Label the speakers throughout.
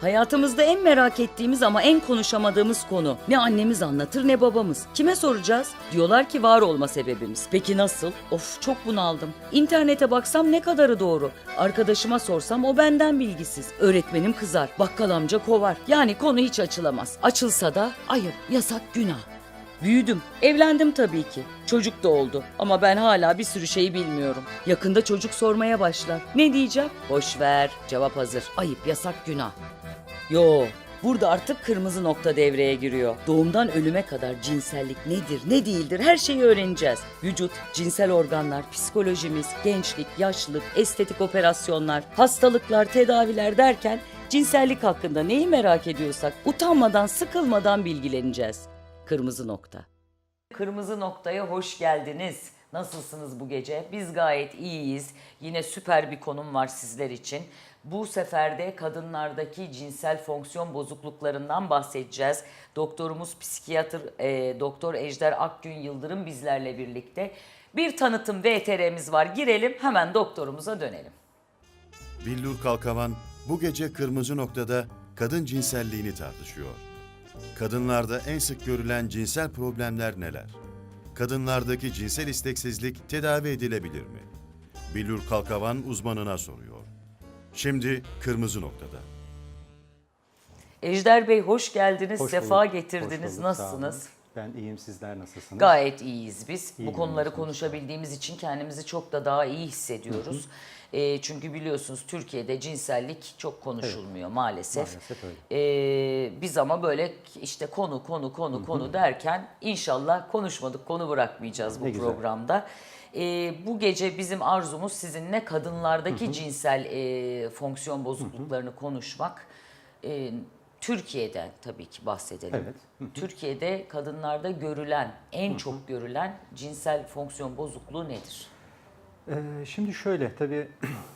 Speaker 1: Hayatımızda en merak ettiğimiz ama en konuşamadığımız konu. Ne annemiz anlatır ne babamız. Kime soracağız? Diyorlar ki var olma sebebimiz. Peki nasıl? Of çok bunaldım. İnternete baksam ne kadarı doğru. Arkadaşıma sorsam o benden bilgisiz. Öğretmenim kızar. Bakkal amca kovar. Yani konu hiç açılamaz. Açılsa da ayıp, yasak, günah. Büyüdüm. Evlendim tabii ki. Çocuk da oldu. Ama ben hala bir sürü şeyi bilmiyorum. Yakında çocuk sormaya başlar. Ne diyeceğim? Boş ver. Cevap hazır. Ayıp, yasak, günah. Yo, burada artık kırmızı nokta devreye giriyor. Doğumdan ölüme kadar cinsellik nedir, ne değildir her şeyi öğreneceğiz. Vücut, cinsel organlar, psikolojimiz, gençlik, yaşlılık, estetik operasyonlar, hastalıklar, tedaviler derken cinsellik hakkında neyi merak ediyorsak utanmadan, sıkılmadan bilgileneceğiz. Kırmızı nokta. Kırmızı noktaya hoş geldiniz. Nasılsınız bu gece? Biz gayet iyiyiz. Yine süper bir konum var sizler için. Bu sefer de kadınlardaki cinsel fonksiyon bozukluklarından bahsedeceğiz. Doktorumuz psikiyatr e, Doktor Ejder Akgün Yıldırım bizlerle birlikte. Bir tanıtım VTR'miz var. Girelim hemen doktorumuza dönelim.
Speaker 2: Billur Kalkavan bu gece Kırmızı Noktada kadın cinselliğini tartışıyor. Kadınlarda en sık görülen cinsel problemler neler? Kadınlardaki cinsel isteksizlik tedavi edilebilir mi? Billur Kalkavan uzmanına soruyor. Şimdi Kırmızı Noktada.
Speaker 1: Ejder Bey hoş geldiniz,
Speaker 3: Hoş
Speaker 1: sefa
Speaker 3: bulduk,
Speaker 1: getirdiniz.
Speaker 3: hoş bulduk,
Speaker 1: Nasılsınız?
Speaker 3: sağ olun. Ben iyiyim, sizler nasılsınız?
Speaker 1: Gayet iyiyiz biz.
Speaker 3: İyi
Speaker 1: Bu konuları konuşabildiğimiz için kendimizi çok da daha iyi hissediyoruz. Ee, çünkü biliyorsunuz Türkiye'de cinsellik çok konuşulmuyor maalesef.
Speaker 3: Maalesef öyle.
Speaker 1: Ee, biz ama böyle işte konu konu konu konu derken inşallah konuşmadık konu bırakmayacağız bu
Speaker 3: Ne güzel.
Speaker 1: programda. Ee, bu gece bizim arzumuz sizinle kadınlardaki cinsel e, fonksiyon bozukluklarını konuşmak. Ee, Türkiye'den tabii ki bahsedelim.
Speaker 3: Evet.
Speaker 1: Türkiye'de kadınlarda görülen, en çok görülen cinsel fonksiyon bozukluğu nedir?
Speaker 3: Ee, şimdi şöyle, tabii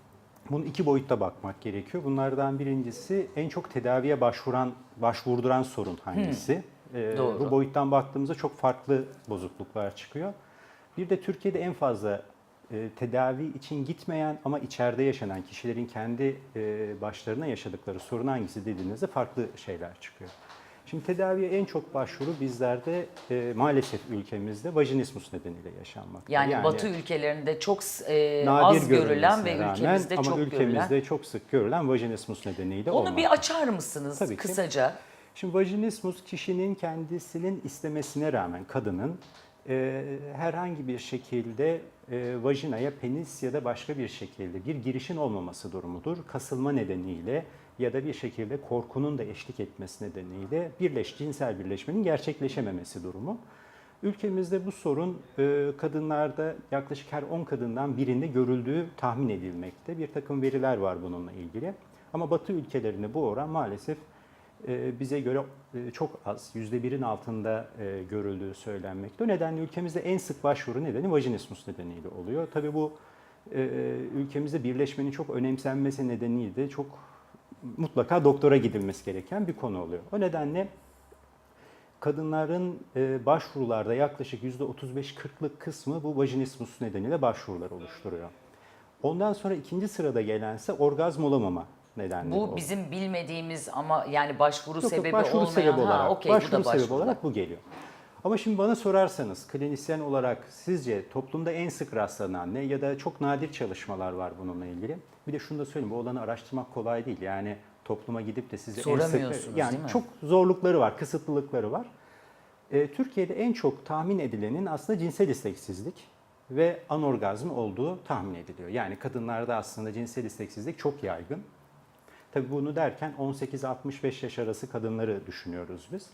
Speaker 3: bunun iki boyutta bakmak gerekiyor. Bunlardan birincisi en çok tedaviye başvuran, başvurduran sorun hangisi? Ee,
Speaker 1: Doğru.
Speaker 3: Bu boyuttan baktığımızda çok farklı bozukluklar çıkıyor. Bir de Türkiye'de en fazla e, tedavi için gitmeyen ama içeride yaşanan kişilerin kendi e, başlarına yaşadıkları sorun hangisi dediğinizde farklı şeyler çıkıyor. Şimdi tedaviye en çok başvuru bizlerde e, maalesef ülkemizde vajinismus nedeniyle yaşanmakta.
Speaker 1: Yani, Batı ülkelerinde çok e, az görülen ve
Speaker 3: rağmen
Speaker 1: ülkemizde
Speaker 3: ama
Speaker 1: çok
Speaker 3: ülkemizde
Speaker 1: görülen.
Speaker 3: çok sık görülen vajinismus nedeniyle
Speaker 1: Onu
Speaker 3: olmakta.
Speaker 1: bir açar mısınız
Speaker 3: Tabii ki.
Speaker 1: kısaca?
Speaker 3: Şimdi vajinismus kişinin kendisinin istemesine rağmen kadının e, herhangi bir şekilde e, vajinaya penis ya da başka bir şekilde bir girişin olmaması durumudur. Kasılma nedeniyle ya da bir şekilde korkunun da eşlik etmesi nedeniyle birleş cinsel birleşmenin gerçekleşememesi durumu. Ülkemizde bu sorun e, kadınlarda yaklaşık her 10 kadından birinde görüldüğü tahmin edilmekte. Bir takım veriler var bununla ilgili. Ama Batı ülkelerinde bu oran maalesef bize göre e, çok az, %1'in altında e, görüldüğü söylenmekte. O nedenle ülkemizde en sık başvuru nedeni vajinismus nedeniyle oluyor. Tabii bu e, ülkemizde birleşmenin çok önemsenmesi nedeniyle de çok mutlaka doktora gidilmesi gereken bir konu oluyor. O nedenle kadınların başvurularda yaklaşık %35-40'lık kısmı bu vajinismus nedeniyle başvurular oluşturuyor. Ondan sonra ikinci sırada gelense orgazm olamama nedenleri
Speaker 1: Bu
Speaker 3: oluyor.
Speaker 1: bizim bilmediğimiz ama yani başvuru
Speaker 3: Yok, yok,
Speaker 1: sebebi
Speaker 3: başvuru
Speaker 1: olmayan
Speaker 3: sebebi
Speaker 1: ha
Speaker 3: olarak,
Speaker 1: okey bu da
Speaker 3: başvuru sebebi
Speaker 1: başvuru.
Speaker 3: olarak bu geliyor. Ama şimdi bana sorarsanız klinisyen olarak sizce toplumda en sık rastlanan ne ya da çok nadir çalışmalar var bununla ilgili. Bir de şunu da söyleyeyim bu olanı araştırmak kolay değil. Yani topluma gidip de size en sık yani çok zorlukları var, kısıtlılıkları var. Ee, Türkiye'de en çok tahmin edilenin aslında cinsel isteksizlik ve anorgazm olduğu tahmin ediliyor. Yani kadınlarda aslında cinsel isteksizlik çok yaygın. Tabii bunu derken 18-65 yaş arası kadınları düşünüyoruz biz.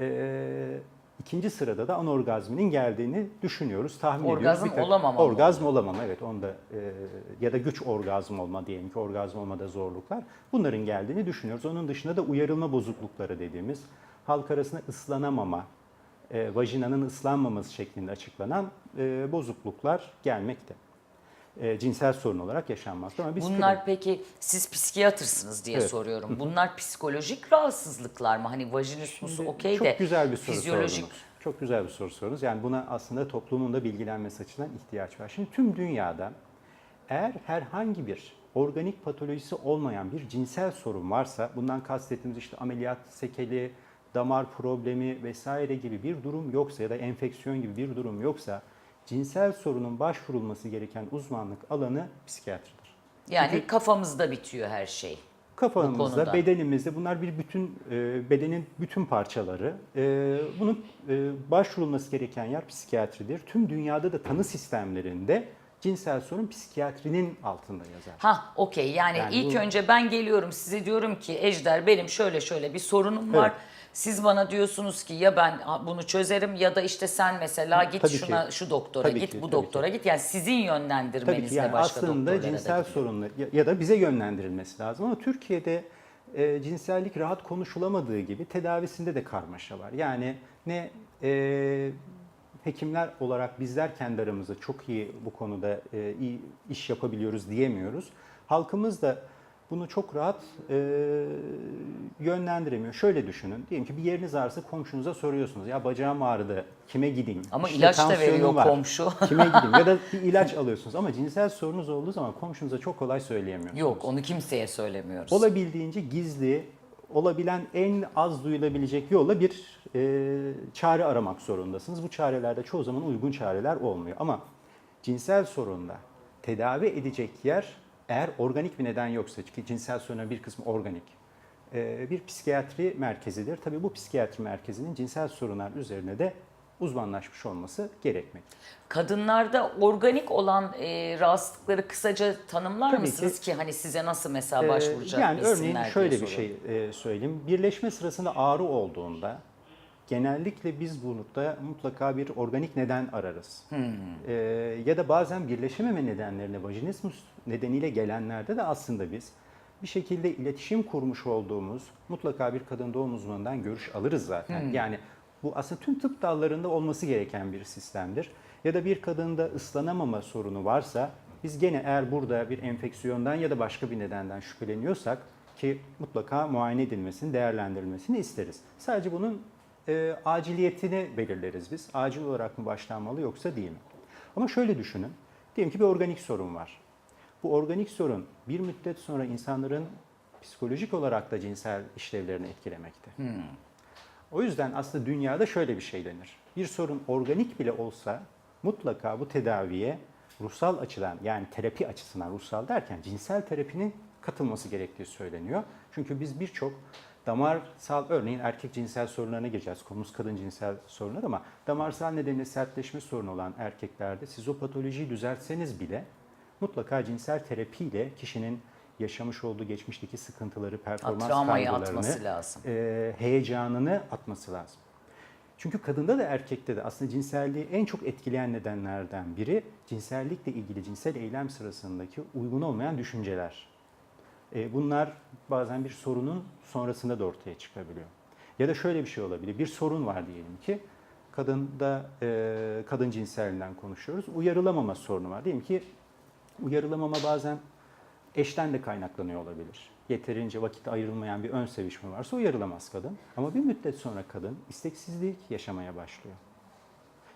Speaker 3: Ee, ikinci sırada da anorgazminin geldiğini düşünüyoruz, tahmin
Speaker 1: Orgazm
Speaker 3: ediyoruz. Bir
Speaker 1: olamama mı
Speaker 3: Orgazm olamama evet onda e, ya da güç orgazm olma diyelim ki orgazm olmada zorluklar. Bunların geldiğini düşünüyoruz. Onun dışında da uyarılma bozuklukları dediğimiz halk arasında ıslanamama, e, vajinanın ıslanmaması şeklinde açıklanan e, bozukluklar gelmekte. E, cinsel sorun olarak yaşanmakta ama biz
Speaker 1: Bunlar peki siz psikiyatrsınız diye
Speaker 3: Evet.
Speaker 1: soruyorum. Bunlar psikolojik rahatsızlıklar mı? Hani vajinismus
Speaker 3: Şimdi
Speaker 1: okey
Speaker 3: çok
Speaker 1: de
Speaker 3: güzel bir soru
Speaker 1: fizyolojik
Speaker 3: sordunuz. Çok güzel bir soru sordunuz. Yani buna aslında toplumun da bilgilenmesi açısından ihtiyaç var. Şimdi tüm dünyada eğer herhangi bir organik patolojisi olmayan bir cinsel sorun varsa, bundan kastettiğimiz işte ameliyat, sekeli, damar problemi vesaire gibi bir durum yoksa ya da enfeksiyon gibi bir durum yoksa cinsel sorunun başvurulması gereken uzmanlık alanı psikiyatridir.
Speaker 1: Yani
Speaker 3: Çünkü-
Speaker 1: kafamızda bitiyor her şey.
Speaker 3: Kafamızda, bedenimizde bunlar bir bütün, e, bedenin bütün parçaları. E, bunun e, başvurulması gereken yer psikiyatridir. Tüm dünyada da tanı sistemlerinde cinsel sorun psikiyatrinin altında yazar.
Speaker 1: Ha okey yani,
Speaker 3: Yani
Speaker 1: ilk
Speaker 3: bu-
Speaker 1: önce ben geliyorum size diyorum ki Ejder benim şöyle şöyle bir sorunum var. Siz bana diyorsunuz ki ya ben bunu çözerim ya da işte sen mesela git
Speaker 3: Tabii
Speaker 1: şuna
Speaker 3: ki.
Speaker 1: şu doktora
Speaker 3: Tabii
Speaker 1: git
Speaker 3: ki,
Speaker 1: bu
Speaker 3: tabii
Speaker 1: doktora
Speaker 3: ki.
Speaker 1: git. Yani sizin
Speaker 3: Tabii
Speaker 1: yönlendirmenizle
Speaker 3: ki yani
Speaker 1: başka
Speaker 3: aslında cinsel sorunlar ya, ya da bize yönlendirilmesi lazım ama Türkiye'de e, cinsellik rahat konuşulamadığı gibi tedavisinde de karmaşa var. Yani ne e, hekimler olarak bizler kendi aramızda çok iyi bu konuda e, iyi iş yapabiliyoruz diyemiyoruz. Halkımız da bunu çok rahat e, yönlendiremiyor. Şöyle düşünün. Diyelim ki bir yeriniz ağrısa komşunuza soruyorsunuz. Ya bacağım ağrıdı. Kime gideyim?
Speaker 1: Ama
Speaker 3: İşte
Speaker 1: ilaç da veriyor
Speaker 3: var.
Speaker 1: komşu.
Speaker 3: Kime gideyim? Ya da bir ilaç alıyorsunuz ama cinsel sorunuz olduğu zaman komşunuza çok kolay söyleyemiyorsunuz.
Speaker 1: Yok onu kimseye söylemiyoruz.
Speaker 3: Olabildiğince gizli, olabilen en az duyulabilecek yolla bir e, çare aramak zorundasınız. Bu çarelerde çoğu zaman uygun çareler olmuyor. Ama cinsel sorunda tedavi edecek yer eğer organik bir neden yoksa, çünkü cinsel sorunların bir kısmı organik, e, bir psikiyatri merkezidir. Tabii bu psikiyatri merkezinin cinsel sorunlar üzerine de uzmanlaşmış olması gerekmekte.
Speaker 1: Kadınlarda organik olan e, rahatsızlıkları kısaca tanımlar
Speaker 3: Tabii
Speaker 1: mısınız
Speaker 3: ki.
Speaker 1: ki hani size nasıl mesela
Speaker 3: Ee,
Speaker 1: başvuracak
Speaker 3: Yani örneğin şöyle bir şey e, söyleyeyim. Birleşme sırasında ağrı olduğunda genellikle biz burada mutlaka bir organik neden ararız.
Speaker 1: Hmm.
Speaker 3: Ee, ya da bazen birleşememe nedenlerine vajinismus nedeniyle gelenlerde de aslında biz bir şekilde iletişim kurmuş olduğumuz mutlaka bir kadın doğum uzmanından görüş alırız zaten.
Speaker 1: Hmm.
Speaker 3: Yani bu aslında tüm tıp dallarında olması gereken bir sistemdir. Ya da bir kadında ıslanamama sorunu varsa biz gene eğer burada bir enfeksiyondan ya da başka bir nedenden şüpheleniyorsak ki mutlaka muayene edilmesini, değerlendirilmesini isteriz. Sadece bunun e, aciliyetini belirleriz biz. Acil olarak mı başlanmalı yoksa değil mi? Ama şöyle düşünün. Diyelim ki bir organik sorun var. Bu organik sorun bir müddet sonra insanların psikolojik olarak da cinsel işlevlerini etkilemekte. O yüzden aslında dünyada şöyle bir şey denir. Bir sorun organik bile olsa mutlaka bu tedaviye ruhsal açıdan yani terapi açısından ruhsal derken cinsel terapinin katılması gerektiği söyleniyor. Çünkü biz birçok damarsal örneğin erkek cinsel sorunlarına gireceğiz. Konumuz kadın cinsel sorunlar ama damarsal nedeniyle sertleşme sorunu olan erkeklerde siz o patolojiyi düzeltseniz bile mutlaka cinsel terapiyle kişinin yaşamış olduğu geçmişteki sıkıntıları, performans kaygılarını,
Speaker 1: lazım.
Speaker 3: e, heyecanını atması lazım. Çünkü kadında da erkekte de aslında cinselliği en çok etkileyen nedenlerden biri cinsellikle ilgili cinsel eylem sırasındaki uygun olmayan düşünceler. E, bunlar bazen bir sorunun sonrasında da ortaya çıkabiliyor. Ya da şöyle bir şey olabilir. Bir sorun var diyelim ki kadında e, kadın cinselliğinden konuşuyoruz. Uyarılamama sorunu var. Diyelim ki uyarılamama bazen eşten de kaynaklanıyor olabilir. Yeterince vakit ayrılmayan bir ön sevişme varsa uyarılamaz kadın. Ama bir müddet sonra kadın isteksizlik yaşamaya başlıyor.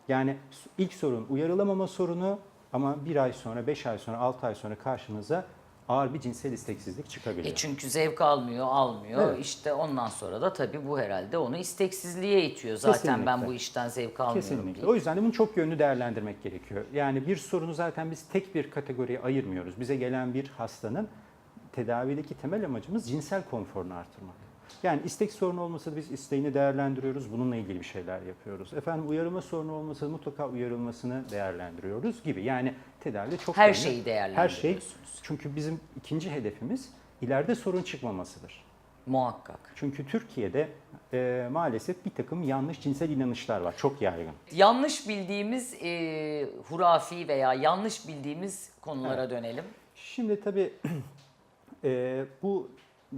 Speaker 3: Yani ilk sorun uyarılamama sorunu ama bir ay sonra, beş ay sonra, altı ay sonra karşınıza ağır bir cinsel isteksizlik çıkabiliyor.
Speaker 1: E çünkü zevk almıyor, almıyor.
Speaker 3: Evet.
Speaker 1: İşte ondan sonra da tabii bu herhalde onu isteksizliğe itiyor. Zaten ben
Speaker 3: Kesinlikle.
Speaker 1: bu işten zevk almıyorum
Speaker 3: Kesinlikle.
Speaker 1: diye.
Speaker 3: O yüzden de bunu çok yönlü değerlendirmek gerekiyor. Yani bir sorunu zaten biz tek bir kategoriye ayırmıyoruz. Bize gelen bir hastanın tedavideki temel amacımız cinsel konforunu artırmak. Yani istek sorunu olmasa da biz isteğini değerlendiriyoruz. Bununla ilgili bir şeyler yapıyoruz. Efendim uyarılma sorunu olmasa da mutlaka uyarılmasını değerlendiriyoruz gibi. Yani tedavide çok
Speaker 1: Her
Speaker 3: yönlü.
Speaker 1: şeyi
Speaker 3: Her şey. Çünkü bizim ikinci hedefimiz ileride sorun çıkmamasıdır.
Speaker 1: Muhakkak.
Speaker 3: Çünkü Türkiye'de e, maalesef bir takım yanlış cinsel inanışlar var. Çok yaygın.
Speaker 1: Yanlış bildiğimiz e, hurafi veya yanlış bildiğimiz konulara dönelim.
Speaker 3: Şimdi tabii e, bu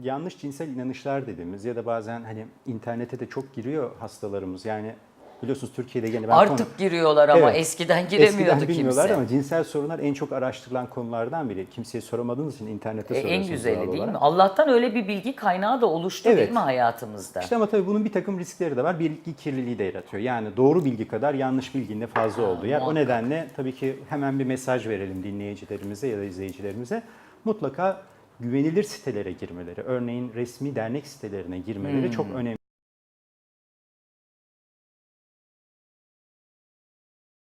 Speaker 3: yanlış cinsel inanışlar dediğimiz ya da bazen hani internete de çok giriyor hastalarımız. Yani biliyorsunuz Türkiye'de gene ben
Speaker 1: Artık
Speaker 3: konu-
Speaker 1: giriyorlar ama
Speaker 3: Evet.
Speaker 1: eskiden giremiyordu
Speaker 3: Eskiden bilmiyorlar
Speaker 1: kimse.
Speaker 3: ama cinsel sorunlar en çok araştırılan konulardan biri. Kimseye soramadığınız için internette
Speaker 1: E, en güzeli değil
Speaker 3: olarak.
Speaker 1: mi? Allah'tan öyle bir bilgi kaynağı da oluştu değil
Speaker 3: Evet.
Speaker 1: mi hayatımızda?
Speaker 3: İşte ama tabii bunun bir takım riskleri de var. Bilgi kirliliği de yaratıyor. Yani doğru bilgi kadar yanlış bilginin de fazla olduğu yer. O
Speaker 1: muhakkak.
Speaker 3: nedenle tabii ki hemen bir mesaj verelim dinleyicilerimize ya da izleyicilerimize. mutlaka güvenilir sitelere girmeleri, örneğin resmi dernek sitelerine girmeleri çok önemli.